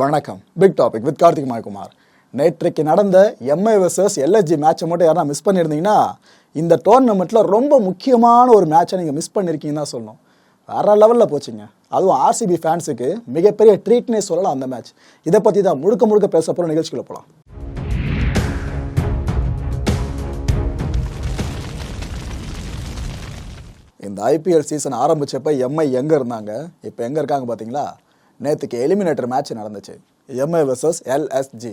வணக்கம். Big topic with Karthik மாய்குமார். நேற்றைக்கு நடந்த எம்ஐ வர்சஸ் எல்எஸ்ஜி மேட்சை மட்டும் யாரா மிஸ் பண்ணியிருந்தீங்கன்னா இந்த டோர்னமெண்ட்டில் ரொம்ப முக்கியமான ஒரு மேட்சை நீங்கள் மிஸ் பண்ணியிருக்கீங்கன்னு தான் சொல்லணும். வேற லெவலில் போச்சுங்க. அதுவும் ஆர்சிபி ஃபேன்ஸுக்கு மிகப்பெரிய ட்ரீட்னே சொல்லலாம் அந்த மேட்ச் இதை பற்றி தான் முழுக்க முழுக்க பேச போகிற நிகழ்ச்சிகளை போகலாம் இந்த ஐபிஎல் சீசன் ஆரம்பித்தப்ப எம்ஐ எங்கே இருந்தாங்க? இப்போ எங்கே இருக்காங்க பார்த்தீங்களா நேற்றுக்கு எலிமினேட்டர் மேட்ச் நடந்துச்சு. எம்ஐ வெர்சஸ் எல்எஸ்ஜி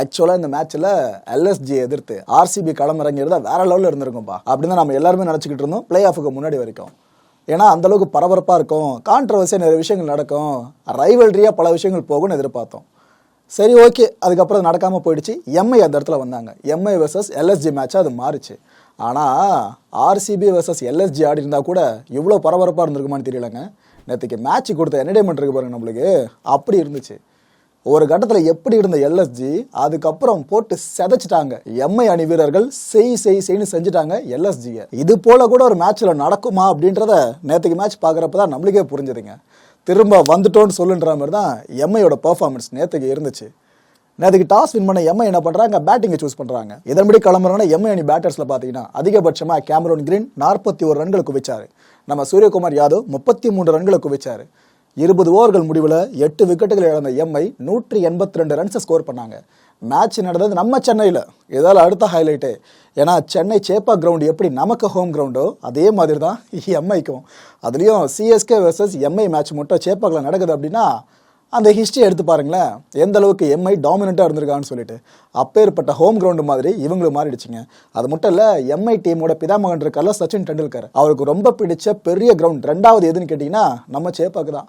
ஆக்சுவலாக இந்த மேட்ச்சில் எல்எஸ்ஜி எதிர்த்து ஆர்சிபி களமிறங்கிறத வேற லெவலில் இருந்திருக்கும்பா. அப்படின்னு நம்ம எல்லாருமே நினச்சிக்கிட்டு இருந்தோம் பிளே ஆஃபுக்கு முன்னாடி வரைக்கும். ஏன்னா அந்தளவுக்கு பரபரப்பாக இருக்கும். கான்ட்ரவர்சியாக நிறைய விஷயங்கள் நடக்கும். ரைவல்ரியாக பல விஷயங்கள் போகும்னு எதிர்பார்த்தோம். சரி ஓகே அதுக்கப்புறம் அது நடக்காமல் போயிடுச்சு எம்ஐ அந்த இடத்துல வந்தாங்க. எம்ஐ வெர்சஸ் எல்எஸ்ஜி மேட்ச்சாக அது மாறுச்சு. ஆனால் ஆர்சிபி வெர்சஸ் எல்எஸ்ஜி ஆடி இருந்தால் கூட இவ்வளோ பரபரப்பாக இருந்திருக்குமான்னு தெரியலங்க. நேற்றுக்கு மேட்ச் கொடுத்த என்டர்டைன்மெண்ட் இருக்கு பாருங்க நம்மளுக்கு. அப்படி இருந்துச்சு. ஒரு கட்டத்தில் எப்படி இருந்த எல்எஸ்ஜி அதுக்கப்புறம் போட்டு செதைச்சிட்டாங்க. எம்ஐ அணி வீரர்கள் செய் செய் செய்ன்னு செஞ்சுட்டாங்க எல்எஸ்ஜியை இது போல கூட ஒரு மேட்ச்சில் நடக்குமா அப்படின்றத நேற்றுக்கு மேட்ச் பார்க்குறப்ப தான் நம்மளுக்கே புரிஞ்சுதுங்க. திரும்ப வந்துட்டோன்னு சொல்லுன்ற மாதிரி தான் எம்ஐயோட பர்ஃபார்மன்ஸ் நேற்றுக்கு இருந்துச்சு. நேற்றுக்கு டாஸ் வின் பண்ண எம்ஐ என்ன பண்ணுறாங்க பேட்டிங்கை சூஸ் பண்ணுறாங்க இதன்படி கிளம்புறாங்கன்னா எம்ஐ அணி பேட்டர்ஸில் பார்த்தீங்கன்னா அதிகபட்சமாக கேமரோன் கிரீன் நாற்பத்தி ஒரு ரன்கள் குவிச்சாரு. நம்ம சூரியகுமார் யாதவ் முப்பத்தி மூன்று ரன்களை குவிச்சார். இருபது ஓவர்கள் முடிவில் எட்டு விக்கெட்டுகள் இழந்த எம்ஐ நூற்றி எண்பத்தி ரெண்டு ரன்ஸை ஸ்கோர் பண்ணாங்க. மேட்ச் நடந்தது நம்ம சென்னையில். இதால் அடுத்த ஹைலைட்டு ஏன்னா சென்னை சேப்பா கிரவுண்டு எப்படி நமக்கு ஹோம் கிரவுண்டோ அதே மாதிரி தான் எம்ஐக்கும் அதுலேயும் சிஎஸ்கே வர்சஸ் எம்ஐ மேட்ச் மட்டும் சேப்பாக்கில் நடக்குது அப்படின்னா அந்த ஹிஸ்ட்ரி எடுத்து பாருங்களேன். எந்த அளவுக்கு எம்ஐ டாமினண்ட்டாக இருந்திருக்கான்னு சொல்லிட்டு. அப்பேற்பட்ட ஹோம் கிரவுண்டு மாதிரி இவங்களும் மாறிடுச்சுங்க. அது மட்டும் இல்லை எம்ஐ டீமோட பிதாமகன் இருக்கார்ல சச்சின் டெண்டுல்கர். அவருக்கு ரொம்ப பிடிச்ச பெரிய கிரவுண்ட் ரெண்டாவது எதுன்னு கேட்டிங்கன்னா நம்ம சேப்பாக்கு தான்.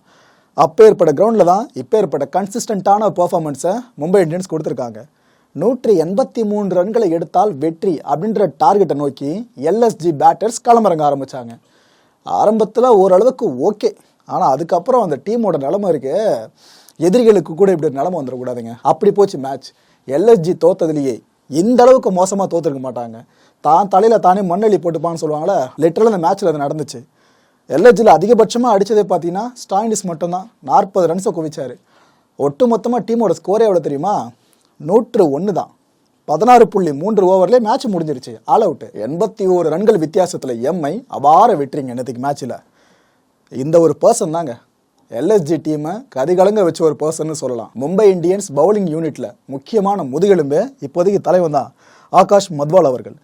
அப்பேற்பட்ட கிரவுண்டில் தான் இப்பேற்பட்ட கன்சிஸ்டண்ட்டான பெர்ஃபார்மன்ஸை மும்பை இந்தியன்ஸ் கொடுத்துருக்காங்க. நூற்றி எண்பத்தி மூன்று ரன்களை எடுத்தால் வெற்றி அப்படின்ற டார்கெட்டை நோக்கி எல்எஸ்ஜி பேட்டர்ஸ் களமிறங்க ஆரம்பித்தாங்க ஆரம்பத்தில் ஓரளவுக்கு ஓகே ஆனால் அதுக்கப்புறம் அந்த டீமோட நிலமை இருக்கு. எதிரிகளுக்கு கூட இப்படி ஒரு நிலமை வந்துடக்கூடாதுங்க. அப்படி போச்சு மேட்ச் எல்எஸ்ஜி தோத்ததுலேயே இந்த அளவுக்கு மோசமாக தோத்துருக்க மாட்டாங்க. தான் தலையில் தானே மண்ணெளி போட்டுப்பான்னு சொல்லுவாங்களே லிட்டரில் அந்த மேட்ச்சில் அது நடந்துச்சு. எல்எஸ்ஜியில் அதிகபட்சமாக அடித்ததே பார்த்தீங்கன்னா ஸ்டாயினிஸ் மட்டும்தான். நாற்பது ரன்ஸை குவிச்சார். ஒட்டு மொத்தமாக டீமோட ஸ்கோரே எவ்வளோ தெரியுமா? நூற்று ஒன்று தான். பதினாறு புள்ளி மூன்று ஓவர்லேயே மேட்ச் முடிஞ்சிருச்சு. ஆல் அவுட் எண்பத்தி ஓரு ரன்கள் வித்தியாசத்தில் எம்ஐ அபார வெற்றிங்க இன்னத்துக்கு மேட்ச்சில் இந்த ஒரு பர்சன் தாங்க. எல்எஸ்ஜி டீமை கதிகலங்க வச்ச ஒரு பர்சன் சொல்லலாம். மும்பை இந்தியன்ஸ் பவுலிங் யூனிட்ல முக்கியமான முதுகெலும்பு இப்போதைக்கு தலைவன் தான் ஆகாஷ் மத்வால் அவர்கள்.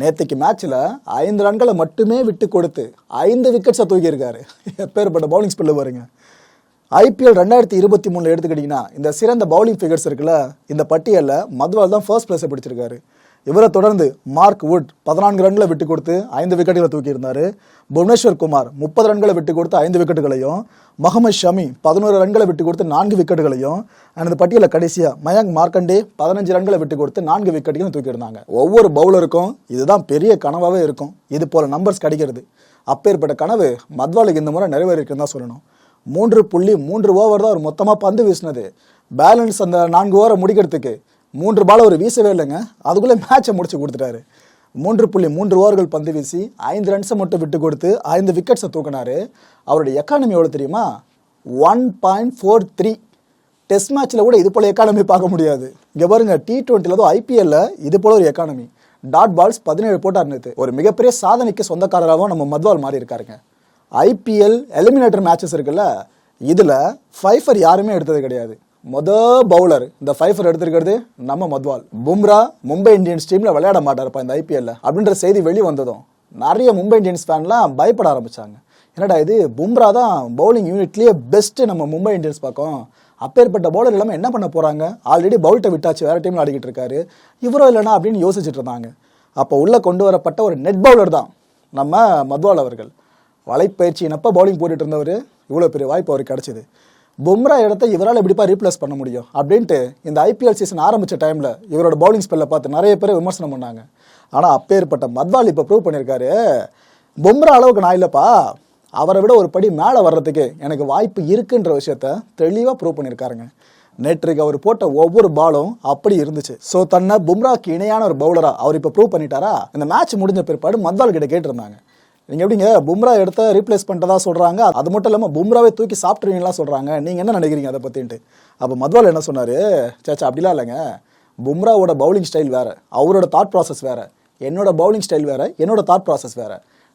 நேற்றுக்கு மேட்ச்சில் ஐந்து ரன்களை மட்டுமே விட்டு கொடுத்து ஐந்து விக்கெட்ஸை தூக்கியிருக்காரு. எப்பேற்பட்ட பவுலிங் ஸ்பெல்லு பாருங்க. ஐபிஎல் ரெண்டாயிரத்தி இருபத்தி மூணில் எடுத்துக்கிட்டிங்கன்னா இந்த சிறந்த பவுலிங் ஃபிகர்ஸ் இருக்குல்ல இந்த பட்டியலில் மத்வால் தான் ஃபர்ஸ்ட் பிளேஸை பிடிச்சிருக்காரு. இவரை தொடர்ந்து மார்க் வுட் பதினான்கு ரன்களை விட்டு கொடுத்து ஐந்து விக்கெட்டுகளை தூக்கியிருந்தார். புவனேஸ்வர் குமார் முப்பது ரன்களை விட்டு கொடுத்து ஐந்து விக்கெட்டுகளையும் முகமது ஷமி பதினோரு ரன்களை விட்டு கொடுத்து நான்கு விக்கெட்டுகளையும் அண்ட் பட்டியலில் கடைசியாக மயங்க் மார்க்கண்டே பதினஞ்சு ரன்களை விட்டு கொடுத்து நான்கு விக்கெட்டையும் தூக்கியிருந்தாங்க. ஒவ்வொரு பவுலருக்கும் இதுதான் பெரிய கனவாகவே இருக்கும். இது போல் நம்பர்ஸ் கிடைக்கிறது. அப்பேற்பட்ட கனவு மத்வாலுக்கு இந்த முறை நிறைவேறிருக்குன்னு தான் சொல்லணும். மூன்று புள்ளி மூன்று ஓவர் தான் அவர் மொத்தமாக பந்து வீசினது. பேலன்ஸ் அந்த நான்கு ஓவரை முடிக்கிறதுக்கு மூன்று பால் அவர் வீசவே இல்லைங்க. அதுக்குள்ளே மேட்சை முடிச்சு கொடுத்துட்டாரு. மூன்று புள்ளி மூன்று ஓவர்கள் பந்து வீசி ஐந்து ரன்ஸை மட்டும் விட்டு கொடுத்து ஐந்து விக்கெட்ஸை தூக்கினார். அவருடைய எக்கானமி எவ்வளோ தெரியுமா? One point four three test மேட்ச்சில் கூட இது போல் எக்கானமி பார்க்க முடியாது. இங்கே பாருங்க டி டுவெண்ட்டியில் அதுவும் ஐபிஎல்ல இது போல ஒரு எக்கானமி டாட் பால்ஸ் பதினேழு போட்டார் நேற்று ஒரு மிகப்பெரிய சாதனைக்கு சொந்தக்காரராகவும் நம்ம மத்வால் மாறி இருக்காருங்க. ஐபிஎல் எலிமினேட்டர் மேட்சஸ் இருக்குல்ல இதில் ஃபைஃபர் யாருமே எடுத்தது கிடையாது. மொத பவுலர் இந்த ஃபைஃபர் எடுத்திருக்கிறது நம்ம மத்வால். பும்ரா மும்பை இந்தியன்ஸ் டீமில் விளையாட மாட்டார்ப்பா இந்த ஐபிஎல்ல அப்படின்ற செய்தி வெளி வந்ததும் நிறைய மும்பை இந்தியன்ஸ் ஃபேன்லாம் பயப்பட ஆரம்பிச்சாங்க. என்னடா இது? பும்ரா தான் பவுலிங் யூனிட்லேயே பெஸ்ட்டு நம்ம மும்பை இந்தியன்ஸ் பக்கம். அப்பேற்பட்ட பவுலர் இல்லாமல் என்ன பண்ண போகிறாங்க ஆல்ரெடி பவுல்ட்டை விட்டாச்சு வேறு டீமில் ஆடிக்கிட்டு இருக்காரு. இவரோ இல்லைனா அப்படின்னு யோசிச்சுட்டு இருந்தாங்க. அப்போ உள்ளே கொண்டு வரப்பட்ட ஒரு நெட் பவுலர் தான் நம்ம மத்வால் அவர்கள். வலைப்பயிற்சியினப்போ பவுலிங் போட்டுட்டு இருந்தவர். இவ்வளோ பெரிய வாய்ப்பு அவருக்கு கிடச்சிது. பும்ரா இடத்த இவரால் எப்படிப்பா ரீப்ளேஸ் பண்ண முடியும்? அப்படின்ட்டு இந்த ஐபிஎல் சீசன் ஆரம்பித்த டைமில் இவரோட பவுலிங் ஸ்பெல்லை பார்த்து நிறைய பேர் விமர்சனம் பண்ணாங்க. ஆனால் அப்பேற்பட்ட மத்வால் இப்போ ப்ரூவ் பண்ணியிருக்காரு பும்ரா அளவுக்கு நான் இல்லைப்பா. அவரை விட ஒரு படி மேலே வர்றதுக்கு எனக்கு வாய்ப்பு இருக்குன்ற விஷயத்த தெளிவாக ப்ரூவ் பண்ணியிருக்காருங்க நேற்றுக்கு அவர் போட்ட ஒவ்வொரு பாலும் அப்படி இருந்துச்சு. ஸோ தன்னை பும்ராக்கு இணையான ஒரு பவுலராக அவர் இப்போ ப்ரூவ் பண்ணிட்டாரா? இந்த மேட்ச் முடிஞ்ச பிற்பாடு மத்வால் கிட்ட கேட்டிருந்தாங்க. நீங்க எப்படிங்க பும்ரா எடுத்த ரீப்ளேஸ் பண்ணிட்டதா சொல்றாங்க? அது மட்டும் இல்லாம பும்ராவே தூக்கி சாப்பிட்ருவீங்களா சொல்றாங்க. நீங்க என்ன நினைக்கிறீங்க அதை பத்தின்ட்டு? அப்போ மதுவால் என்ன சொன்னாரு? சேச்சா அப்படிலாம் இல்லைங்க. பும்ராவோட பவுலிங் ஸ்டைல் வேற. அவரோட தாட் ப்ராசஸ் வேற. என்னோட பவுலிங் ஸ்டைல் வேற. என்னோட தாட் ப்ராசஸ் வேற.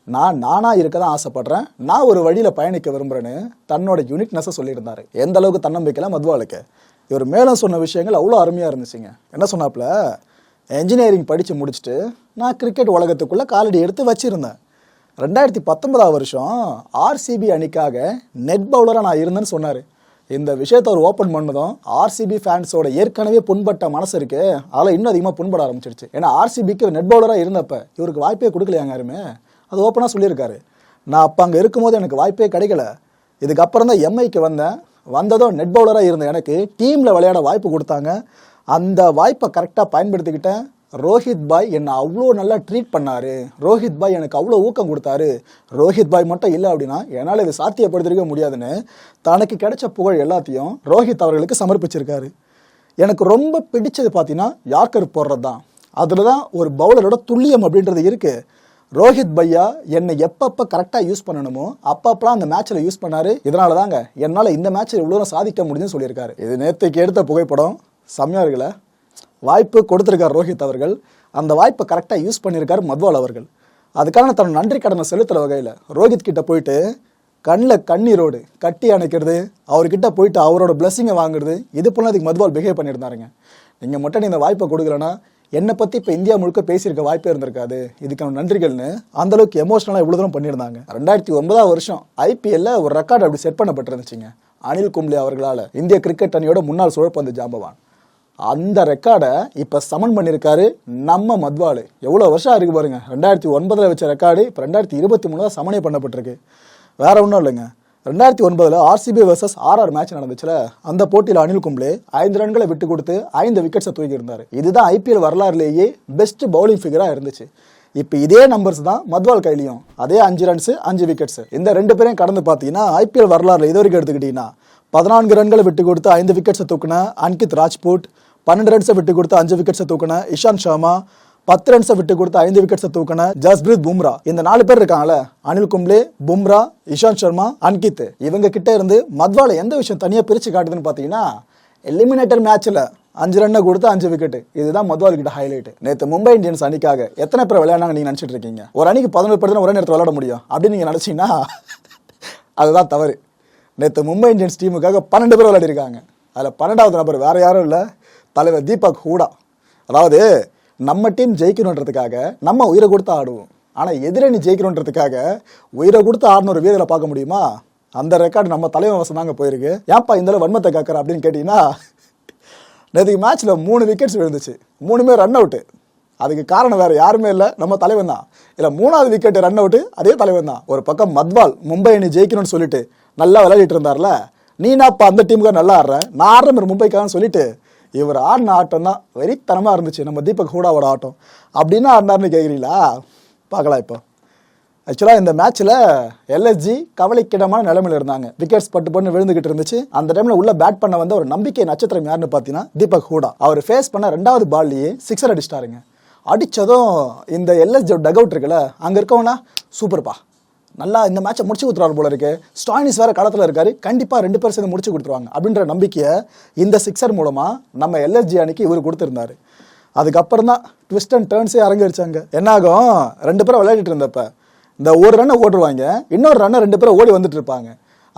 நான் நானாக இருக்க தான் ஆசைப்பட்றேன். நான் ஒரு வழியில் பயணிக்க விரும்புகிறேன்னு தன்னோட யூனிக்னஸை சொல்லியிருந்தார். எந்த அளவுக்கு தன்னம்பிக்கையில மதுவாளுக்கு. இவர் மேலும் சொன்ன விஷயங்கள் அவ்வளோ அருமையாக இருந்துச்சுங்க. என்ன சொன்னாப்புல? என்ஜினியரிங் படித்து முடிச்சுட்டு நான் கிரிக்கெட் உலகத்துக்குள்ளே காலடி எடுத்து வச்சுருந்தேன். ரெண்டாயிரத்தி பத்தொன்பதாம் வருஷம் ஆர்சிபி அணிக்காக நெட் பவுலராக நான் இருந்தேன்னு சொன்னார். இந்த விஷயத்தை அவர் ஓப்பன் பண்ணதும் ஆர்சிபி ஃபேன்ஸோட ஏற்கனவே புண்பட்ட மனசு இருக்கு. அதில் இன்னும் அதிகமாக புண்பட ஆரம்பிச்சிருச்சு. ஏன்னா ஆர்சிபிக்கு நெட் பவுலராக இருந்தப்ப இவருக்கு வாய்ப்பே கொடுக்கலையாங்க யாருமே. அது ஓப்பனாக சொல்லியிருக்காரு. நான் அப்போ அங்கே இருக்கும்போது எனக்கு வாய்ப்பே கிடைக்கல. இதுக்கப்புறம் தான் எம்ஐக்கு வந்தேன். வந்ததும் நெட் பவுலராக இருந்த எனக்கு டீமில் விளையாட வாய்ப்பு கொடுத்தாங்க. அந்த வாய்ப்பை கரெக்டாக பயன்படுத்திக்கிட்டேன். ரோஹித் பாய் என்னை அவ்வளோ நல்லா ட்ரீட் பண்ணாரு. ரோஹித் பாய் எனக்கு அவ்வளோ ஊக்கம் கொடுத்தாரு. ரோஹித் பாய் மட்டும் இல்லை அப்படின்னா என்னால் இதை சாத்தியப்படுத்திருக்க முடியாதுன்னு தனக்கு கிடைச்ச புகழ் எல்லாத்தையும் ரோஹித் அவர்களுக்கு சமர்ப்பிச்சிருக்காரு. எனக்கு ரொம்ப பிடிச்சது பார்த்தீங்கன்னா யார்கர் போடுறது தான் அதில் தான் ஒரு பவுலரோட துல்லியம் அப்படின்றது இருக்குது ரோஹித் பையா என்னை எப்பப்போ கரெக்டாக யூஸ் பண்ணணுமோ அப்பப்பெல்லாம் அந்த மேட்ச்சில் யூஸ் பண்ணார். இதனால தாங்க என்னால் இந்த மேட்ச்சில் இவ்வளோ சாதிக்க முடியும்னு சொல்லியிருக்காரு. இது நேற்றுக்கு எடுத்த புகைப்படம். செம்மையாக இருக்குல்ல? வாய்ப்பு கொடுத்துருக்கார் ரோஹித் அவர்கள். அந்த வாய்ப்பை கரெக்டாக யூஸ் பண்ணியிருக்கார் மத்வால் அவர்கள். அதுக்கான தன் நன்றி கடனை செலுத்துகிற வகையில் ரோஹித் கிட்ட போயிட்டு கண்ணில் கண்ணீரோடு கட்டி அணைக்கிறது அவர்கிட்ட போயிட்டு அவரோட பிளஸ்ஸிங்கை வாங்குறது இது போல அதுக்கு மதுவால் பிஹேவ் பண்ணியிருந்தாருங்க. நீங்கள் மட்டும் நீ இந்த வாய்ப்பை கொடுக்கலன்னா என்னை பற்றி இப்போ இந்தியா முழுக்க பேசியிருக்க வாய்ப்பே இருந்திருக்காது. இதுக்கான நன்றிகள்னு அந்தளவுக்கு எமோஷனலாக இவ்வளோ தூரம் பண்ணியிருந்தாங்க. ரெண்டாயிரத்தி ஒன்பதாம் வருஷம் ஐபிஎல்ல ஒரு ரெக்கார்டு அப்படி செட் பண்ணப்பட்டிருந்துச்சிங்க. அனில் கும்ளே அவர்களால் இந்திய கிரிக்கெட் அணியோட முன்னாள் சுழற்பந்து ஜாம்பவான். அந்த ரெக்கார்டை இப்போ சமன் பண்ணியிருக்காரு நம்ம மத்வாலு. எவ்வளோ வருஷம் இருக்கு பாருங்க. ரெண்டாயிரத்தி ஒன்பதில் வச்ச ரெக்கார்டு இப்போ ரெண்டாயிரத்தி இருபத்தி மூணுல சமனை பண்ணப்பட்டிருக்கு. வேற ஒன்றும் இல்லைங்க. ரெண்டாயிரத்தி ஒன்பதில் ஆர்சிபி வர்சஸ் ஆர்ஆர் மேட்ச் நடந்துச்சுல. அந்த போட்டியில் அனில் கும்ளே ஐந்து ரன்களை விட்டு கொடுத்து ஐந்து விக்கெட்ஸை தூக்கி இருந்தார். இதுதான் ஐபிஎல் வரலாறுலேயே பெஸ்ட் பவுலிங் ஃபிகராக இருந்துச்சு. இப்போ இதே நம்பர்ஸ் தான் மத்வால் கையிலையும். அதே அஞ்சு ரன்ஸ் அஞ்சு விக்கெட்ஸ் இந்த ரெண்டு பேரையும் கடந்து பார்த்தீங்கன்னா ஐபிஎல் வரலாறுல இது வரைக்கும் எடுத்துக்கிட்டீங்கன்னா பதினான்கு ரன்களை விட்டு கொடுத்து ஐந்து விக்கெட்ஸை தூக்குன அன்கித் ராஜ்பூட் பன்னெண்டு ரன்ஸை விட்டு கொடுத்து அஞ்சு விக்கெட்ஸை தூக்குன இஷாந்த் ஷர்மா பத்து ரன்ஸை விட்டு கொடுத்து ஐந்து விக்கெட்ஸை தூக்குன ஜஸ்பிரீத் பும்ரா. இந்த நாலு பேர் இருக்காங்கல்ல அனில் கும்ளே பும்ரா இஷாந்த் சர்மா அன்கித். இவங்க கிட்ட இருந்து மத்வால எந்த விஷயம் தனியாக பிரித்து காட்டுதுன்னு பார்த்தீங்கன்னா எலிமினேட்டர் மேட்ச்சில் அஞ்சு ரன்னை கொடுத்து அஞ்சு விக்கெட் இதுதான் மதுவால் கிட்ட ஹைலைட் நேற்று மும்பை இந்தியன்ஸ் அணிக்காக எத்தனை பேர் விளையாடுனாங்க நீங்க நினைச்சிட்டு இருக்கீங்க? ஒரு அணிக்கு பதினோரு பேர் தான் ஒரே நேரத்தில் விளையாட முடியும்? அப்படின்னு நீங்க நினைச்சீங்கன்னா அதுதான் தவறு. நேற்று மும்பை இந்தியன்ஸ் டீமுக்காக பன்னெண்டு பேர் விளையாடிருக்காங்க. அதில் பன்னெண்டாவது நபர் வேறு யாரும் இல்லை. தலைவர் தீபக் ஹூடா. அதாவது நம்ம டீம் ஜெயிக்கணுன்றதுக்காக நம்ம உயிரை கொடுத்து ஆடுவோம். ஆனால் எதிரணி ஜெயிக்கணுன்றதுக்காக உயிரை கொடுத்து ஆடணும் ஒரு வீரரை பார்க்க முடியுமா? அந்த ரெக்கார்டு நம்ம தலைவன் வசம் தாங்க போயிருக்கு. ஏன்ப்பா இந்த வன்மத்தை காக்கிற அப்படின்னு கேட்டிங்கன்னா நேற்றுக்கு மேட்ச்சில் மூணு விக்கெட்ஸ் விழுந்துச்சு. மூணுமே ரன் அவுட்டு அதுக்கு காரணம் வேறு யாருமே இல்லை. நம்ம தலைவன் தான். இல்லை மூணாவது விக்கெட் ரன் அவுட்டு அதே தலைவன் தான். ஒரு பக்கம் மத்வால் மும்பை அணி ஜெயிக்கணும்னு சொல்லிட்டு நல்லா விளையாடிட்டு இருந்தார்ல நீனா இப்போ அந்த டீமுக்கு நல்லா ஆடுறேன் நான் ஆடுற மாதிரி மும்பைக்காகன்னு சொல்லிட்டு இவர் ஆடின ஆட்டம் தான் வெறித்தனமாக இருந்துச்சு. நம்ம தீபக் ஹூடாவோட ஆட்டம். அப்படின்னா ஆடினார்னு கேட்குறீங்களா பார்க்கலாம் இப்போ. ஆக்சுவலாக இந்த மேட்ச்சில் எல்எஸ்ஜி கவலைக்கிடமான நிலைமையில் இருந்தாங்க. விக்கெட்ஸ் பட்டு பண்ணு விழுந்துகிட்டு இருந்துச்சு. அந்த டைமில் உள்ள பேட் பண்ண வந்த ஒரு நம்பிக்கை நட்சத்திரம் யாருன்னு பார்த்தீங்கன்னா தீபக் ஹூடா. அவர் ஃபேஸ் பண்ண ரெண்டாவது பால்லையே சிக்ஸர் அடிச்சிட்டாருங்க. அடித்ததும் இந்த எல்எஸ்ஜி டக் அவுட் இருக்குல்ல அங்கே இருக்கவனா? சூப்பர்ப்பா நல்லா இந்த மேட்சை முடிச்சு கொடுத்துருவாரு போல இருக்கு. ஸ்டாயினிஸ் வேற காலத்தில் இருக்காரு. கண்டிப்பாக ரெண்டு பேர் சேர்ந்து முடிச்சு கொடுத்துருவாங்க அப்படின்ற நம்பிக்கையை இந்த சிக்ஸர் மூலமாக நம்ம எல்எஸ்ஜி அணிக்கு இவர் கொடுத்துருந்தாரு. அதுக்கப்புறம் தான் ட்விஸ்ட் அண்ட் டேர்ன்ஸே அரங்கேறிச்சாங்க என்ன ஆகும் ரெண்டு பேரும் விளையாடிட்டு இருந்தப்ப இந்த ஒரு ரன்னை ஓடுவாங்க இன்னொரு ரன்னை ரெண்டு பேரும் ஓடி வந்துட்டு இருப்பாங்க.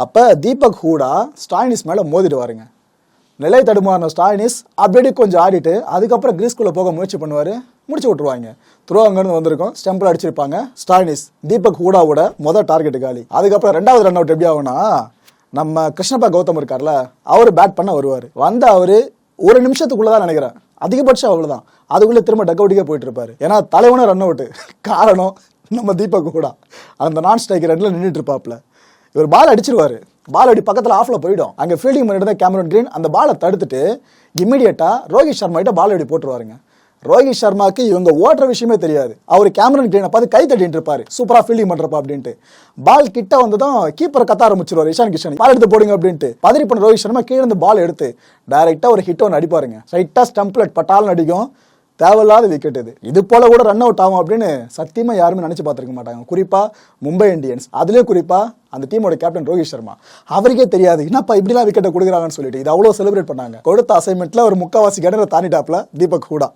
அப்போ தீபக் ஹூடா ஸ்டாயினிஸ் மேலே மோதிடுவாருங்க. நிலை தடுமாறின ஸ்டாயினிஸ் அப்படி கொஞ்சம் ஆடிட்டு அதுக்கப்புறம் கிரீஸ்குள்ளே போக முயற்சி பண்ணுவார். முடிச்சு விட்ருவாங்க த்ரோ அங்கேருந்து வந்திருக்கும். ஸ்டெம்பிள் அடிச்சிருப்பாங்க. ஸ்டாலினிஸ் தீபக் ஹூடாவோட மொதல் டார்கெட் காலி. அதுக்கப்புறம் ரெண்டாவது ரன் அவுட் எப்படி ஆகும்னா நம்ம கிருஷ்ணப்பா கௌதம் இருக்கார்ல அவர் பேட் பண்ண வருவார். வந்த அவர் ஒரு நிமிஷத்துக்குள்ளே தான் நினைக்கிறேன் அதிகபட்சம் அவ்வளோதான் அதுக்குள்ளே திரும்ப டக் அவுட்டுக்கே போயிட்டு இருப்பாரு. ஏன்னா தலைவனும் ரன் அவுட்டு காரணம் நம்ம தீபக் ஹூடா அந்த நான் ஸ்ட்ரைக்கர் ரெண்டில் நின்றுட்டு இருப்பாப்ல இவர் பால் அடிச்சிருவார். பால் அடி பக்கத்தில் ஆஃபில் போயிடும். அங்கே ஃபீல்டிங் பண்ணிட்டு தான் கேமரன் கிரீன் அந்த பாலை தடுத்துட்டு இம்மிடியட்டாக ரோஹித் சர்மா கிட்ட பால் அடி போட்டுருவாருங்க. ரோஹித் சர்மாக்கு இவங்க ஓட்டுற விஷயமே தெரியாது. அவர் கேமரன் கிரீனை பார்த்து கை தட்டிட்டு இருப்பாரு. சூப்பரா ஃபீல்டிங் பண்றப்பா அப்படின்ட்டு. பால் கிட்ட வந்ததும் கீப்பர் கத்த ஆரம்பிச்சிருவார். இஷான் கிஷன் பால் எடுத்து போடுங்க அப்படின்ட்டு. பதறி பண்ண ரோஹித் சர்மா கீழே இருந்து பால் எடுத்து டைரக்டா ஒரு ஹிட் ஒன்று அடிப்பாருங்க. ஸ்ட்ரைட்டா ஸ்டம்ப்லெட் பட்டாலும் அடிக்கும் தேவையில்லாத விக்கெட் இது. இது போல கூட ரன் அவுட் ஆகும் அப்படின்னு சத்தியமா யாருமே நினைச்சு பார்த்துருக்க மாட்டாங்க. குறிப்பா மும்பை இந்தியன்ஸ். அதுலேயே குறிப்பா அந்த டீமோட கேப்டன் ரோஹித் சர்மா. அவருக்கே தெரியாது. என்னப்பா இப்படிலாம் விக்கெட்டை கொடுக்குறாங்கன்னு சொல்லிட்டு இது அவ்வளோ செலிப்ரேட் பண்ணாங்க. கொடுத்த அசைன்மெண்ட்ல ஒரு முக்காவாசி கிணறு தாண்டிட்டாப்ல தீபக் ஹூடா.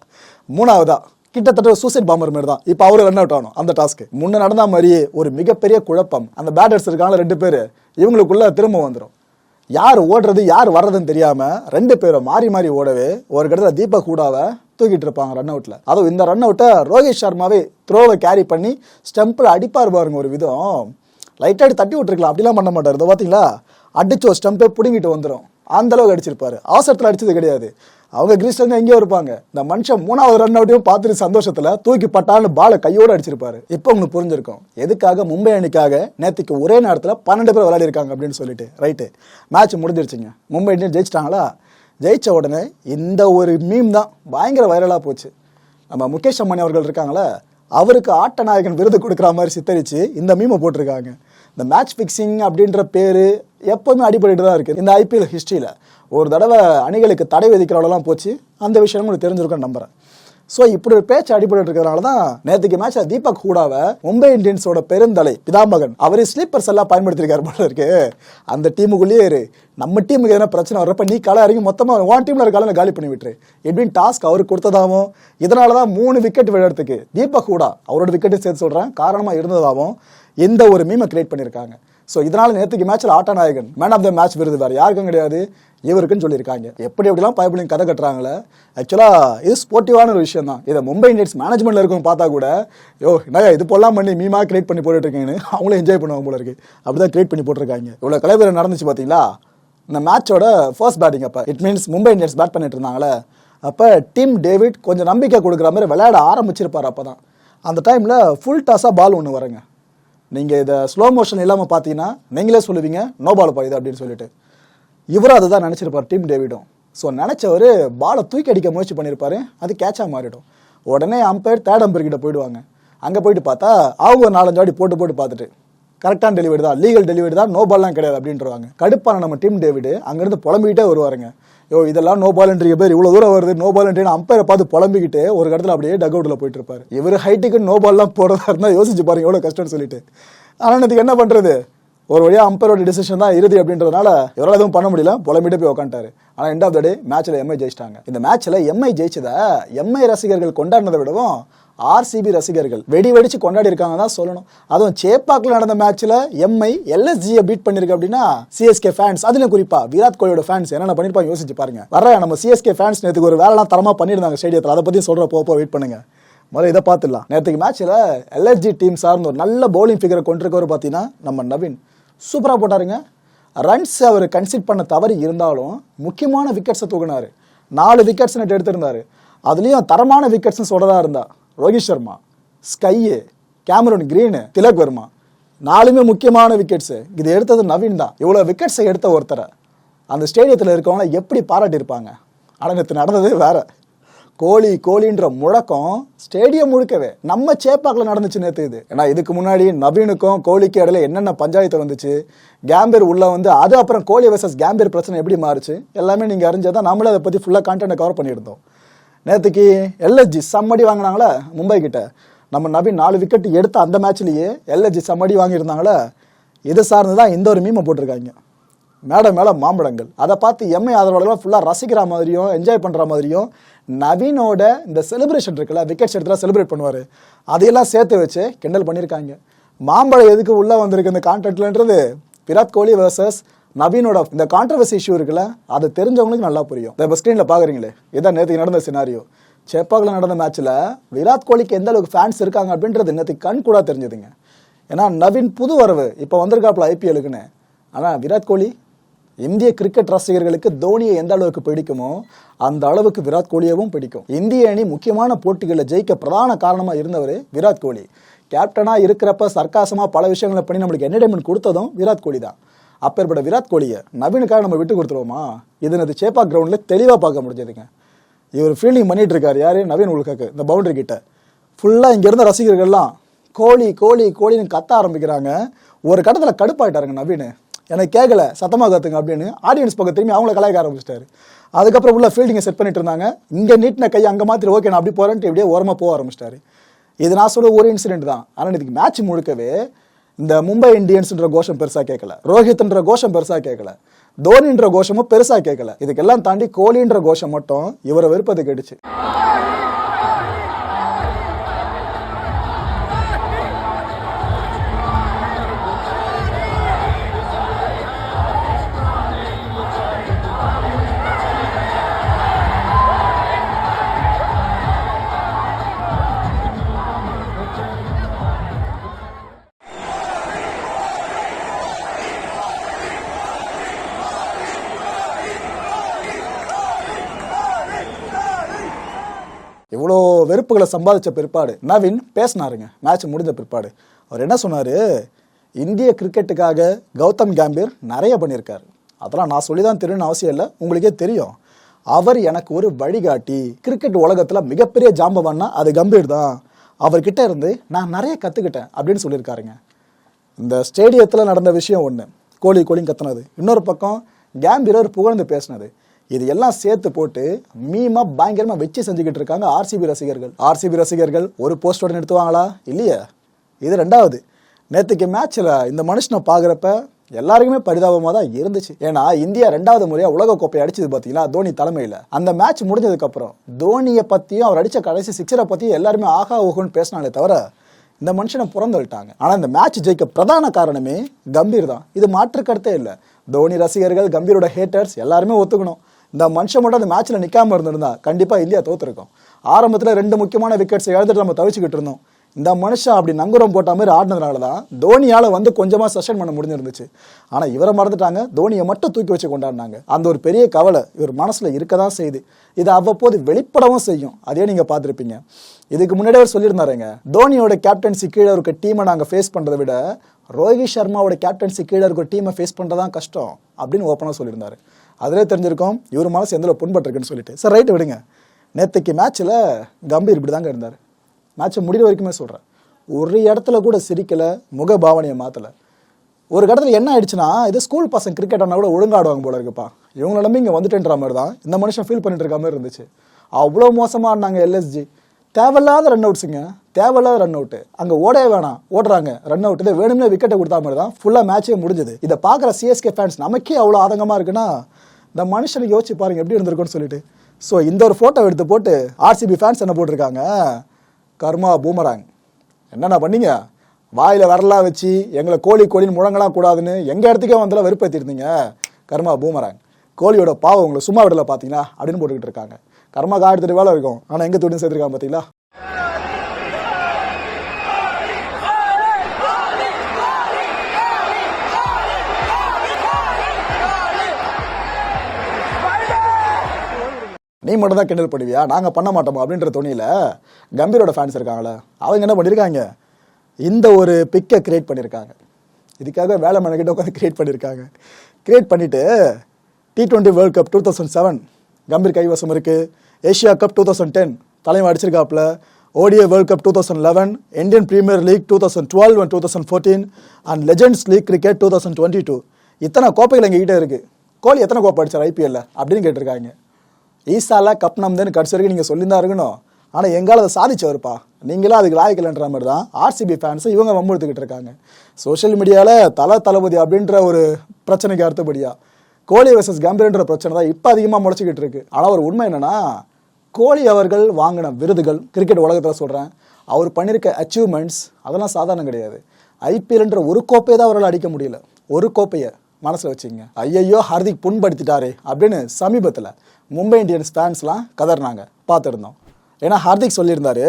மூணாவதா? கிட்டத்தட்ட சூசைட் பாம்பர் மாதிரி தான். இப்போ அவரு ரன் அவுட் ஆகணும் அந்த டாஸ்க்கு முன்ன நடந்த மாதிரியே ஒரு மிகப்பெரிய குழப்பம். அந்த பேட்டர்ஸ் இருக்காங்க ரெண்டு பேர். இவங்களுக்குள்ள திரும்ப வந்துடும் யார் ஓடுறது யார் வர்றதுன்னு தெரியாம ரெண்டு பேரும் மாறி மாறி ஓடவே ஒரு இடத்துல தீபக் ஹூடாவை தூக்கிட்டு இருப்பாங்க ரன் அவுட்ல அதுவும் இந்த ரன் அவுட்டை ரோஹித் சர்மாவே த்ரோவை கேரி பண்ணி ஸ்டெம்பில் அடிப்பார் பாருங்க ஒரு விதம். லைட்டாக தட்டி விட்டுருக்கலாம் அப்படிலாம் பண்ண மாட்டார். இதோ பார்த்தீங்களா அடிச்சு ஒரு ஸ்டெம்பே பிடுங்கிட்டு வந்துடும் அந்த அளவுக்கு அடிச்சிருப்பாரு. அவசரத்தில் அடிச்சது கிடையாது. அவங்க கிரீஸ்லேருந்து எங்கேயோ இருப்பாங்க. இந்த மனுஷன் மூணாவது ரன் அவுட்டையும் பார்த்துட்டு சந்தோஷத்தில் தூக்கி பட்டான்னு பாலை கையோடு அடிச்சிருப்பாரு. இப்போ உங்களுக்கு புரிஞ்சிருக்கும். எதுக்காக? மும்பை அணிக்காக நேற்றுக்கு ஒரே நேரத்தில் பன்னெண்டு பேர் விளையாடிருக்காங்க அப்படின்னு சொல்லிட்டு. ரைட்டு மேட்ச் முடிஞ்சிருச்சுங்க. மும்பை இந்தியன் ஜெயிச்சிட்டாங்களா? ஜெயிச்ச உடனே இந்த ஒரு மீம் தான் பயங்கர வைரலாக போச்சு. நம்ம முகேஷ் அம்மானி அவர்கள் இருக்காங்களே அவருக்கு ஆட்ட நாயகன் விருது கொடுக்குற மாதிரி சித்தரித்து இந்த மீமை போட்டிருக்காங்க. இந்த மேட்ச் ஃபிக்ஸிங் அப்படின்ற பேர் எப்போதுமே அடிபட்டு தான் இருக்குது இந்த ஐபிஎல் ஹிஸ்ட்ரியில் ஒரு தடவை அணிகளுக்கு தடை விதிக்கிறவளெல்லாம் போச்சு. அந்த விஷயம் உங்களுக்கு தெரிஞ்சிருக்கோன்னு நம்புகிறேன் ஸோ இப்படி ஒரு பேச்சு அடிபட்டு இருக்கிறதுனால தான் நேற்றுக்கு மேட்ச்ல தீபக் ஹூடாவை மும்பை இந்தியன்ஸோட பெருந்தலை பிதாமகன் அவரே ஸ்லீப்பர்ஸ் எல்லாம் பயன்படுத்திருக்காரு போல இருக்கு. அந்த டீமுக்குள்ளேயே இரு. நம்ம டீமுக்கு எதனா பிரச்சனை வர்றப்ப நீ களை இறங்கி மொத்தமாக உன் டீமில் இருக்கால காலி பண்ணி விட்டுரு. எப்படின்னு டாஸ்க் அவருக்கு கொடுத்ததாகவும் இதனால தான் மூணு விக்கெட் விழுறதுக்கு தீபக் ஹூடா அவரோட விக்கெட்டை சேர்த்து சொல்கிறேன் காரணமாக இருந்ததாகவும் எந்த ஒரு மீமை கிரியேட் பண்ணியிருக்காங்க. ஸோ இதனால நேற்றுக்கு மேட்ச்ல ஆட்ட நாயகன் மேன் ஆஃப் த மேட்ச் விருது வேறு யாருக்கும் கிடையாது. இவருக்குன்னு சொல்லியிருக்காங்க. எப்படி எப்படிலாம் பைப்லைன் கதை கட்டுறாங்களே? ஆக்சுவலாக இது ஸ்போர்ட்டிவான ஒரு விஷயம் தான் இதை மும்பை இந்தியன்ஸ் மேனேஜ்மெண்ட்ல இருக்கவங்க பார்த்தா கூட யோ என்னங்க இது போலாம் பண்ணி மீமா கிரியேட் பண்ணி போட்டுட்டு இருக்கீங்கன்னு அவங்களும் என்ஜாய் பண்ணுவாங்க போல இருக்கு. அப்படிதான் கிரியேட் பண்ணி போட்டிருக்காங்க. இவ்வளோ கலைவரம் நடந்துச்சு பார்த்தீங்களா? இந்த மேட்சோட ஃபர்ஸ்ட் பேட்டிங் அப்போ. It means Mumbai Indians bat பண்ணிட்டு இருந்தாங்களே. அப்போ டீம் டேவிட் கொஞ்சம் நம்பிக்கை கொடுக்குற மாதிரி விளையாட ஆரம்பிச்சிருப்பார் அப்போ தான் அந்த டைமில் ஃபுல் டாஸாக பால் ஒன்று வருங்க. நீங்கள் இதை ஸ்லோ மோஷன் இல்லாமல் பார்த்தீங்கன்னா நீங்களே சொல்லுவீங்க நோ பால் அப்படின்னு சொல்லிட்டு. இவரும் அதுதான் நினச்சிருப்பார் டீம் டேவிடும். ஸோ நினச்சவர் பாலை தூக்கி அடிக்க முயற்சி பண்ணியிருப்பாரு அது கேட்சாக மாறிடும். உடனே அம்பையர் தேர்ட் அம்பையர் கிட்ட போயிடுவாங்க. அங்கே போயிட்டு பார்த்தா அவங்க ஒரு நாலஞ்சு வாட்டி போட்டு போட்டு பார்த்துட்டு கரெக்டான டெலிவரி தான் லீகல் டெலிவரி தான் நோ பால்லாம் கிடையாது அப்படின்றவாங்க. கடுப்பான நம்ம டீம் டேவிடு அங்கேருந்து புலம்பிக்கிட்டே வருவாருங்க. யோ இதெல்லாம் நோ பால்ன்ற பேர் இவ்வளோ தூரம் வருது நோ பால்ன்றேன்னு அம்பையரை பார்த்து புலம்பிக்கிட்டு ஒரு இடத்துல அப்படியே டக் அவுட்டில் போயிட்டு இருப்பார் இவர் ஹைட்டுக்கு நோ பால்லாம் போடுறதா இருந்தால் யோசிச்சு பாருங்க எவ்வளோ கஷ்டம்னு சொல்லிட்டு. ஆனால் இதுக்கு என்ன பண்ணுறது ஒரு வழியா அம்பையரோட டிசிஷன் தான் இறுதி அப்படின்றதுனால இவரால் எதுவும் பண்ண முடியல புலம்பிட்டு போய் உட்காந்துட்டாரு ஆனால் எண்ட் ஆஃப் த டே மேட்ச்ல எம்ஐ ஜெயிச்சிட்டாங்க. இந்த மேட்ச்ல எம்ஐ ஜெயிச்சதை எம்ஐ ரசிகர்கள் கொண்டாடினதை விடவும் ஆர்சிபி ரசிகர்கள் வெடி வெடிச்சு கொண்டாடி இருக்காங்க தான் சொல்லணும். அதுவும் சேப்பாக்கில் நடந்த மேட்ச்ல எம்ஐ எல்எஸ்ஜியை பீட் பண்ணிருக்கு அப்படின்னா சிஎஸ்கே ஃபேன்ஸ் அதுலயும் குறிப்பா விராட் கோலியோட ஃபேன்ஸ் என்னென்ன பண்ணிருப்பாங்க யோசிச்சு பாருங்க. வர நம்ம சிஎஸ்கே ஃபேன்ஸ் நேற்றுக்கு ஒரு வேலைலாம் தரமா பண்ணியிருந்தாங்க ஸ்டேடியத்தில். அதை பத்தி சொல்ற போப்போ வெயிட் பண்ணுங்க. முதல்ல இதை பார்த்துடலாம். நேற்றுக்கு மேட்ச்சில் எல்எஸ்ஜி டீம் சார்ந்த ஒரு நல்ல பவுலிங் ஃபிகரை கொண்டிருக்கவர் பார்த்தீங்கன்னா நம்ம நவீன். சூப்பராக போட்டாருங்க. ரன்ஸ் அவர் கன்சிட் பண்ண தவறு இருந்தாலும் முக்கியமான விக்கெட்ஸை தூக்குனாரு. நாலு விக்கெட்ஸ் நெட் எடுத்திருந்தாரு. அதுலேயும் தரமான விக்கெட்ஸ்னு சொல்கிறதா இருந்தா ரோஹித் சர்மா ஸ்கையு கேமரூன் கிரீனு திலக் வர்மா. நாலுமே முக்கியமான விக்கெட்ஸு இது எடுத்தது நவீன் தான். இவ்வளோ விக்கெட்ஸை எடுத்த ஒருத்தரை. அந்த ஸ்டேடியத்தில் இருக்கவங்கள எப்படி பாராட்டியிருப்பாங்க? ஆனால் நேற்று நடந்தது வேறு. கோழி கோழின்ற முழக்கம் ஸ்டேடியம் முழுக்கவே. நம்ம சேப்பாக்கில் நடந்துச்சு நேற்று இது. ஏன்னா இதுக்கு முன்னாடி நவீனுக்கும் கோழிக்கு இடையில என்னென்ன பஞ்சாயத்து வந்துச்சு? கேம்பீர் உள்ளே வந்து அது அப்புறம் கோழி வர்சஸ் கேம்பீர் பிரச்சனை எப்படி மாறுச்சு? எல்லாமே நீங்கள் அறிஞ்சதான் நம்மளே அதை பற்றி ஃபுல்லாக கான்டென்ட்டை கவர் பண்ணியிருந்தோம். நேற்றுக்கு எல்எஸ்ஜி சம்மடி வாங்கினாங்களே மும்பை கிட்ட நம்ம நவீன் நாலு விக்கெட் எடுத்த அந்த மேட்ச்லேயே எல்எஸ்ஜி சம்மடி வாங்கியிருந்தாங்களே இது சார்ந்து தான் இந்த ஒரு மீமை போட்டிருக்காங்க. மேடம் மேலே மாம்பழங்கள். அதை பார்த்து எம்ஐ ஆதரவாளர்கள் ஃபுல்லாக ரசிக்கிற மாதிரியும் என்ஜாய் பண்ணுற மாதிரியும் நவீனோட இந்த செலிப்ரேஷன் இருக்குல்ல விக்கெட்ஸ் எடுத்துலாம் செலிப்ரேட் பண்ணுவார். அதையெல்லாம் சேர்த்து வச்சு கிண்டல் பண்ணியிருக்காங்க. மாம்பழம் எதுக்கு உள்ளே வந்திருக்கு இந்த கான்டென்ட்லன்றது விராட் கோலி வர்சஸ் நவீனோட இந்த கான்ட்ரவர்சி இஷ்யூ இருக்குல்ல அது தெரிஞ்சவங்களுக்கு நல்லா புரியும். இப்போ ஸ்க்ரீனில் பார்க்குறீங்களே இதான் நேற்றுக்கு நடந்த சினாரியோ செப்பாக்கில் நடந்த மேட்ச்சில் விராட் கோலிக்கு எந்த அளவுக்கு ஃபேன்ஸ் இருக்காங்க அப்படின்றது நேற்றுக்கு கண் கூட தெரிஞ்சதுங்க. ஏன்னா நவீன் புது வரவு இப்போ வந்திருக்காப்புல ஐபிஎலுக்குன்னு ஆனால் விராட் கோலி இந்திய கிரிக்கெட் ரசிகர்களுக்கு தோனியை எந்த அளவுக்கு பிடிக்குமோ அந்த அளவுக்கு விராட் கோலியவும் பிடிக்கும். இந்திய அணி முக்கியமான போட்டிகளில் ஜெயிக்க பிரதான காரணமாக இருந்தவர் விராட் கோலி. கேப்டனாக இருக்கிறப்ப சர்க்காசமாக பல விஷயங்களை பண்ணி நம்மளுக்கு என்டர்டைன்மெண்ட் கொடுத்ததும் விராட் கோலி தான் அப்பேற்பட்ட விராட் கோலியை நவீனுக்காக நம்ம விட்டு கொடுத்துருவோமா? இது நேற்று சேப்பா கிரவுண்டில் தெளிவாக பார்க்க முடிஞ்சதுங்க. இவர் ஃபீல்டிங் பண்ணிட்டு இருக்காரு. யாரு? நவீன் உள்காக்கு இந்த பவுண்டரி கிட்ட. ஃபுல்லாக இங்க இருந்த ரசிகர்கள்லாம் கோழி கோழி கோழின்னு கத்த ஆரம்பிக்கிறாங்க. ஒரு கட்டத்தில் கடுப்பாயிட்டாருங்க நவீன். எனக்கு கேட்கல சத்தமாக கத்துங்க அப்படின்னு ஆடியன்ஸ் பக்கம் திரும்பி அவங்கள கலாய்க்க ஆரம்பிச்சிட்டாரு. அதுக்கப்புறம் உள்ள ஃபீல்டிங்கை செட் பண்ணிட்டு இருந்தாங்க. இங்கே நீட்டின கை அங்கே மாத்திரி ஓகே நான் அப்படி போகிறேன்ட்டு இப்படியே ஓரமாக போக ஆரம்பிச்சிட்டாரு. இது நான் சொல்ல ஒரு இன்சிடென்ட் தான். ஆனால் இதுக்கு மேட்ச் முழுக்கவே இந்த மும்பை இந்தியன்ஸ்ன்ற கோஷம் பெருசாக கேட்கல ரோஹித்ன்ற கோஷம் பெருசாக கேட்கல தோனின்ற கோஷமும் பெருசாக கேட்கல இதுக்கெல்லாம் தாண்டி கோலின்ற கோஷம் மட்டும் இவரை வெறுப்பது கேட்டுச்சு இவ்வளோ வெறுப்புகளை சம்பாதிச்ச பிற்பாடு. நவீன் பேசினாருங்க. மேட்ச் முடிஞ்ச பிற்பாடு. அவர் என்ன சொன்னார்? இந்திய கிரிக்கெட்டுக்காக கௌதம் கம்பீர் நிறைய பண்ணியிருக்காரு. அதெல்லாம் நான் சொல்லி தான் தெரியும்னு அவசியம் இல்லை. உங்களுக்கே தெரியும். அவர் எனக்கு ஒரு வழிகாட்டி. கிரிக்கெட் உலகத்தில் மிகப்பெரிய ஜாம்பவான்னா அது கம்பீர் தான். அவர்கிட்ட இருந்து நான் நிறைய கற்றுக்கிட்டேன் அப்படின்னு சொல்லியிருக்காருங்க. இந்த ஸ்டேடியத்தில் நடந்த விஷயம் ஒன்று கோழி கோழின்னு கத்துனது. இன்னொரு பக்கம் கேம்பீரர் புகழ்ந்து பேசினது. இது எல்லாம் சேர்த்து போட்டு மீமா பயங்கரமா வச்சு செஞ்சுக்கிட்டு இருக்காங்க ஆர்சிபி ரசிகர்கள். ஆர்சிபி ரசிகர்கள் ஒரு போஸ்டோட நிறுத்துவாங்களா இல்லையா. இது ரெண்டாவது. நேற்றுக்கு மேட்ச்சில் இந்த மனுஷனை பார்க்குறப்ப எல்லாருக்குமே பரிதாபமாக தான் இருந்துச்சு. ஏன்னா இந்தியா ரெண்டாவது முறையாக உலக கோப்பை அடிச்சது பார்த்தீங்களா தோனி தலைமையில். அந்த மேட்ச் முடிஞ்சதுக்கப்புறம் தோனியை பற்றியும் அவர் அடித்த கடைசி சிக்ஸரை பற்றியும் எல்லாருமே ஆகா ஓகோன்னு பேசினாலே தவிர இந்த மனுஷனை புறந்தள்ளிட்டாங்க ஆனால் இந்த மேட்ச் ஜெயிக்க பிரதான காரணமே கம்பீர் தான். இது மாற்று கருத்தே இல்லை. தோனி ரசிகர்கள் கம்பீரோட ஹேட்டர்ஸ் எல்லாருமே ஒத்துக்கணும். இந்த மனுஷன் மட்டும் அந்த மேட்ச்ல நிக்காம இருந்திருந்தா கண்டிப்பா இந்தியா தோத்துருக்கும். ஆரம்பத்துல ரெண்டு முக்கியமான விக்கெட்ஸ் இழந்துட்டு நம்ம தவிச்சுக்கிட்டு இருந்தோம். இந்த மனுஷன் அப்படி நங்குரம் போட்ட மாதிரி ஆடினதுனால தான் தோனியால வந்து கொஞ்சமாக சஸ்டெயின் பண்ண முடிஞ்சிருந்துச்சு. ஆனால் இவரை மறந்துட்டாங்க. தோனியை மட்டும் தூக்கி வச்சு கொண்டாடினாங்க. அந்த ஒரு பெரிய கவலை இவர் மனசில் இருக்க தான் செய்யுது. இது அவ்வப்போது வெளிப்படவும் செய்யும். அதே நீங்கள் பார்த்துருப்பீங்க. இதுக்கு முன்னாடி அவர் சொல்லியிருந்தாருங்க. தோனியோட கேப்டன்சி கீழே இருக்க டீமை நாங்கள் ஃபேஸ் பண்ணுறதை விட ரோஹித் சர்மாவோட கேப்டன்சி கீழே இருக்க டீமை ஃபேஸ் பண்ணுறதான் கஷ்டம் அப்படின்னு ஓப்பனாக சொல்லியிருந்தாரு. அதிலே தெரிஞ்சிருக்கோம் இவர் மனசு எந்த புண்பட்டிருக்குன்னு சொல்லிட்டு. சார் ரைட்டு விடுங்க. நேற்றுக்கு மேட்ச்சில் கம்பீர் இப்படி தாங்க இருந்தார். மேட்ச்சை முடிகிற வரைக்குமே சொல்கிறேன் ஒரு இடத்துல கூட சிரிக்கலை முக பாவனையை மாற்றலை ஒரு இடத்துல என்ன ஆயிடுச்சுன்னா இது ஸ்கூல் பசங்க கிரிக்கெட் ஆனால் கூட ஒழுங்காடுவாங்க போல இருக்குப்பா. இவங்க நம்பி இங்கே வந்துட்டேன்ற மாதிரி தான் இந்த மனுஷன் ஃபீல் பண்ணிட்டு இருக்க மாதிரி இருந்துச்சு. அவ்வளோ மோசமாக ஆடினாங்க எல்எஸ்ஜி தேவையில்லாத ரன் அவுட்ஸுங்க தேவையில்லாத ரன் அவுட்டு அங்கே ஓடவே வேணாம். ஓடுறாங்க. ரன் அவுட் இதை வேணும்னே விக்கெட்டை கொடுத்தா மாதிரி தான் ஃபுல்லாக மேட்சே முடிஞ்சது. இதை பார்க்குற சிஎஸ்கே ஃபேன்ஸ் நமக்கே அவ்வளோ ஆதங்கமாக இருக்குன்னா இந்த மனுஷனுக்கு யோசிச்சு பாருங்க எப்படி இருந்திருக்கும்னு சொல்லிட்டு. ஸோ இந்த ஒரு ஃபோட்டோ எடுத்து போட்டு ஆர்சிபி ஃபேன்ஸ் என்ன போட்டிருக்காங்க? Karma boomerang. என்னென்ன பண்ணீங்க? வாயில் வரலாம் வச்சு எங்களை கோழி கோழின்னு முழங்கலாம் கூடாதுன்னு எங்கள் இடத்துக்கே வந்தெல்லாம் வெறுப்பேற்றிருந்தீங்க கர்மா பூமராங். கோழியோட பாவம் உங்களை சும்மா விடல பார்த்தீங்களா அப்படின்னு போட்டுக்கிட்டு இருக்காங்க. கர்மா காயெடுத்துட்டு வேலை இருக்கும். ஆனால் எங்கே துணி சேர்த்துருக்காங்க பார்த்தீங்களா நீ மட்டும் தான் கிண்டல் பண்ணுவியா? நாங்கள் பண்ண மாட்டோமா? அப்படின்ற துணியில் கம்பீரோட ஃபேன்ஸ் இருக்காங்களே அவங்க என்ன பண்ணியிருக்காங்க இந்த ஒரு பிக்கை கிரியேட் பண்ணியிருக்காங்க இதுக்காக வேலை மனக்கிட்ட உட்காந்து கிரியேட் பண்ணியிருக்காங்க கிரியேட் பண்ணிவிட்டு T twenty world cup two thousand seven Gambhir கைவசம் இருக்குது Asia cup two thousand ten தலைவன் அடிச்சிருக்காப்புல. ODI world cup two thousand eleven Indian premier league two thousand twelve and two thousand fourteen and legends league cricket two thousand twenty two இத்தனை கோப்பைகள் எங்ககிட்ட இருக்குது கோலி எத்தனை கோப்பை அடிச்சார்? ஐபிஎல்ல அப்படின்னு கேட்டிருக்காங்க. ஈசால கப் நம்தேன்னு கடைசி வரைக்கும் நீங்கள் சொல்லியிருந்தா இருக்கணும். ஆனால் எங்களால் அதை சாதிச்சவருப்பா. நீங்களும் அதுக்கு லாயக்கலன்ற மாதிரி தான் ஆர்சிபி ஃபேன்ஸை இவங்க வம்புழுத்துக்கிட்டு இருக்காங்க. சோஷியல் மீடியாவில் தல தளபதி அப்படின்ற ஒரு பிரச்சனைக்கு அடுத்தபடியா கோலி வர்சஸ் கம்பீர்ன்ற பிரச்சனை தான் இப்போ அதிகமாக முளைச்சிக்கிட்டு இருக்கு. ஆனால் ஒரு உண்மை என்னென்னா கோலி அவர்கள் வாங்கின விருதுகள் கிரிக்கெட் உலகத்தில் சொல்கிறேன் அவர் பண்ணியிருக்க அச்சீவ்மெண்ட்ஸ் அதெல்லாம் சாதாரணம் கிடையாது. ஐபிஎல்ன்ற ஒரு கோப்பையை தான் அவரால் அடிக்க முடியல. ஒரு கோப்பையை. மனசில் வச்சுங்க. ஐயையோ ஹார்திக் புண்படுத்திட்டாரே அப்படின்னு சமீபத்தில் மும்பை இந்தியன்ஸ் ஃபேன்ஸ்லாம் கதறினாங்க. பார்த்துருந்தோம். ஏன்னா ஹார்திக் சொல்லியிருந்தாரு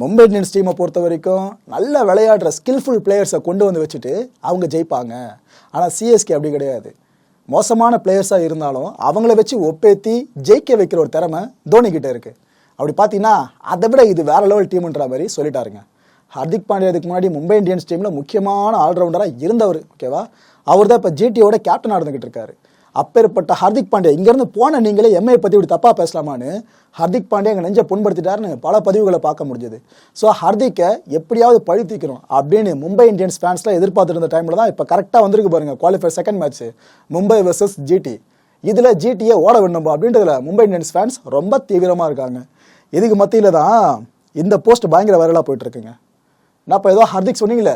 மும்பை இந்தியன்ஸ் டீமை பொறுத்த வரைக்கும் நல்ல விளையாடுற ஸ்கில்ஃபுல் பிளேயர்ஸை கொண்டு வந்து வச்சுட்டு அவங்க ஜெயிப்பாங்க. ஆனால் சிஎஸ்கே அப்படி கிடையாது. மோசமான பிளேயர்ஸாக இருந்தாலும் அவங்கள வச்சு ஒப்பேத்தி ஜெயிக்க வைக்கிற ஒரு திறமை தோனிக்கிட்ட இருக்குது அப்படி பார்த்தீங்கன்னா அதை விட இது வேற லெவல் டீம்ன்ற மாதிரி சொல்லிட்டாருங்க. ஹர்திக் பாண்டியா இதுக்கு முன்னாடி மும்பை இந்தியன்ஸ் டீமில் முக்கியமான ஆல்ரவுண்டராக இருந்தவர் ஓகேவா அவர் தான் இப்போ ஜிடியோட கேப்டனாக இருந்துகிட்டு இருக்காரு. அப்பேற்பட்ட ஹர்திக் பாண்டே இங்கேருந்து போன நீங்களே எம்ஐ பற்றி இப்படி தப்பாக பேசலாமான்னு ஹர்திக் பாண்டே எங்கள் நெஞ்சை புண்படுத்திட்டாருன்னு பல பதிவுகளை பார்க்க முடிஞ்சது. ஸோ ஹர்திக்கை எப்படியாவது பழி தீக்கணும் அப்படின்னு மும்பை இந்தியன்ஸ் ஃபேன்ஸ்லாம் எதிர்பார்த்துட்டு இருந்த டைமில் தான் இப்போ கரெக்டாக வந்திருக்கு பாருங்கள் qualify second match Mumbai versus GT இதில் ஜிடிஏ ஓட வேண்டும் அப்படின்றதுல மும்பை இந்தியன்ஸ் ஃபேன்ஸ் ரொம்ப தீவிரமாக இருக்காங்க. இதுக்கு மத்தியில் தான் இந்த போஸ்ட் பயங்கர வைரலாக போயிட்டுருக்குங்க நான் இப்போ ஏதோ ஹர்திக் சொன்னீங்களே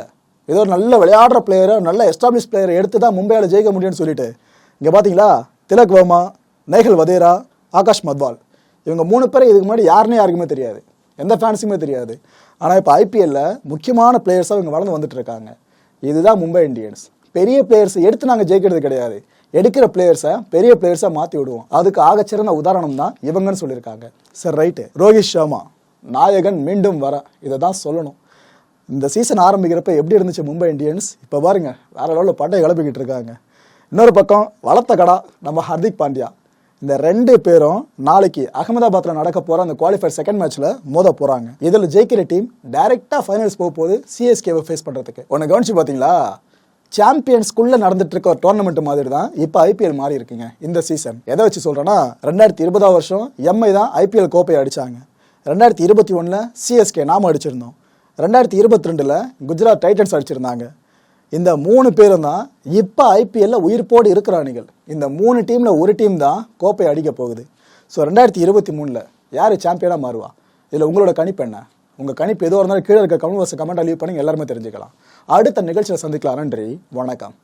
ஏதோ ஒரு நல்ல விளையாடுற பிளேயரை நல்ல எஸ்டாப்ளிஷ் பிளேயரை எடுத்து தான் மும்பையால் ஜெயிக்க முடியும்னு சொல்லிட்டு. இங்கே பார்த்தீங்களா திலக் வர்மா நேகல் வதேரா ஆகாஷ் மத்வால். இவங்க மூணு பேர் இதுக்கு முன்னாடி யாருனே யாருக்குமே தெரியாது. எந்த ஃபேன்ஸுக்குமே தெரியாது. ஆனால் இப்போ ஐபிஎல்ல முக்கியமான பிளேயர்ஸாக இவங்க வளர்ந்து வந்துட்டு இருக்காங்க இதுதான் மும்பை இந்தியன்ஸ். பெரிய பிளேயர்ஸ் எடுத்து நாங்கள் ஜெயிக்கிறது கிடையாது. எடுக்கிற பிளேயர்ஸை பெரிய பிளேயர்ஸாக மாற்றி விடுவோம். அதுக்கு ஆகச்சிறந்த உதாரணம் தான் இவங்கன்னு சொல்லியிருக்காங்க. சரி ரைட்டு ரோஹித் சர்மா. நாயகன் மீண்டும் வர. இதை தான் சொல்லணும். இந்த சீசன் ஆரம்பிக்கிறப்ப எப்படி இருந்துச்சு மும்பை இந்தியன்ஸ்? இப்போ பாருங்க வேற லெவலில் பட்டை கிளப்பிக்கிட்டு இருக்காங்க. இன்னொரு பக்கம் வளர்த்த கடா நம்ம ஹர்திக் பாண்டியா. இந்த ரெண்டு பேரும் நாளைக்கு அகமதாபாத்தில் நடக்க போகிற அந்த குவாலிஃபயர் செகண்ட் மேட்ச்சில் மோத போகிறாங்க இதில் ஜெயிக்கிற டீம் டைரெக்டாக ஃபைனல்ஸ் போக போகுது சிஎஸ்கேவை ஃபேஸ் பண்ணுறதுக்கு ஒன்று கவனிச்சு பார்த்தீங்களா சாம்பியன்ஸ்குள்ளே நடந்துட்டு இருக்க ஒரு டோர்னமெண்ட் மாதிரி தான் இப்போ ஐபிஎல் மாறி இருக்குங்க இந்த சீசன் எதை வச்சு சொல்கிறேன்னா ரெண்டாயிரத்தி இருபதாம் வருஷம் எம்ஐ தான் ஐபிஎல் கோப்பையை அடிச்சாங்க. ரெண்டாயிரத்தி இருபத்தி ஒன்றில் சிஎஸ்கே நாம அடிச்சிருந்தோம். ரெண்டாயிரத்தி இருபத்தி ரெண்டில் குஜராத் டைட்டன்ஸ் அடிச்சிருந்தாங்க. இந்த மூணு பேரும் தான் இப்போ ஐபிஎல்ல உயிர்ப்போடு இருக்கிற அணிகள் இந்த மூணு டீமில் ஒரு டீம் தான் கோப்பை அடிக்க போகுது. ஸோ ரெண்டாயிரத்தி இருபத்தி மூணில் யார் சாம்பியனாக மாறுவா? இதில் உங்களோட கணிப்பு என்ன? உங்கள் கணிப்பு எதுவாக இருந்தாலும் கீழே இருக்க கமெண்ட் பாக்ஸ் கமெண்ட் லீவ் பண்ணி எல்லாருமே தெரிஞ்சுக்கலாம். அடுத்த நிகழ்ச்சியில் சந்திக்கலாம். நன்றி வணக்கம்.